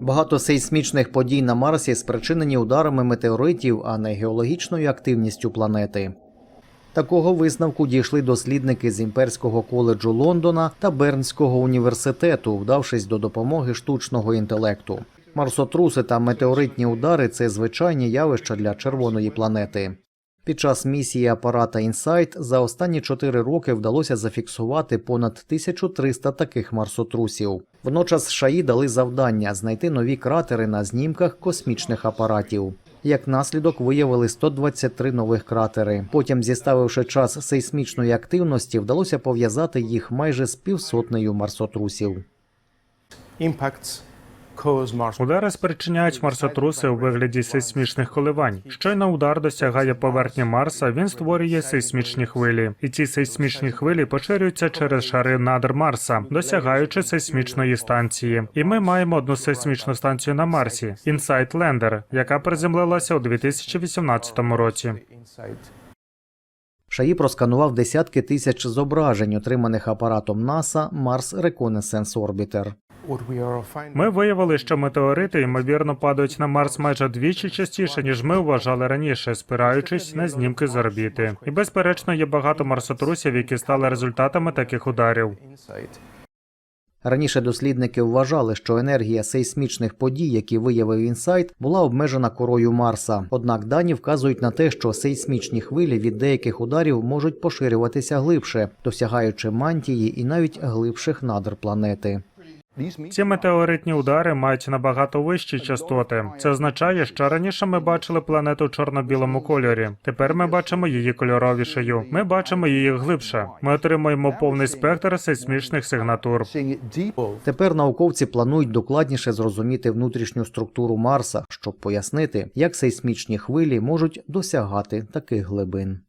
Багато сейсмічних подій на Марсі спричинені ударами метеоритів, а не геологічною активністю планети. Такого висновку дійшли дослідники з імперського коледжу Лондона та Бернського університету, вдавшись до допомоги штучного інтелекту. Марсотруси та метеоритні удари це звичайні явища для червоної планети. Під час місії апарата Інсайт за останні чотири роки вдалося зафіксувати понад 1300 таких марсотрусів. Водночас ШАІ дали завдання знайти нові кратери на знімках космічних апаратів. Як наслідок виявили 123 нових кратери. Потім, зіставивши час сейсмічної активності, вдалося пов'язати їх майже з півсотнею марсотрусів. impacts Удари спричиняють марсотруси у вигляді сейсмічних коливань. Щойно удар досягає поверхні Марса, він створює сейсмічні хвилі, і ці сейсмічні хвилі поширюються через шари надр Марса, досягаючи сейсмічної станції. І ми маємо одну сейсмічну станцію на Марсі Інсайт Лендер, яка приземлилася у 2018 році. ШАІ просканував десятки тисяч зображень, отриманих апаратом НАСА Mars Reconnaissance Orbiter. Ми виявили, що метеорити ймовірно падають на Марс майже двічі частіше, ніж ми вважали раніше, спираючись на знімки з орбіти. І безперечно, є багато марсотрусів, які стали результатами таких ударів. Раніше дослідники вважали, що енергія сейсмічних подій, які виявив інсайт, була обмежена корою Марса. Однак дані вказують на те, що сейсмічні хвилі від деяких ударів можуть поширюватися глибше, досягаючи мантії і навіть глибших надр планети. Ці метеоритні удари мають набагато вищі частоти. Це означає, що раніше ми бачили планету в чорно-білому кольорі. Тепер ми бачимо її кольоровішою. Ми бачимо її глибше. Ми отримуємо повний спектр сейсмічних сигнатур. Тепер науковці планують докладніше зрозуміти внутрішню структуру Марса, щоб пояснити, як сейсмічні хвилі можуть досягати таких глибин.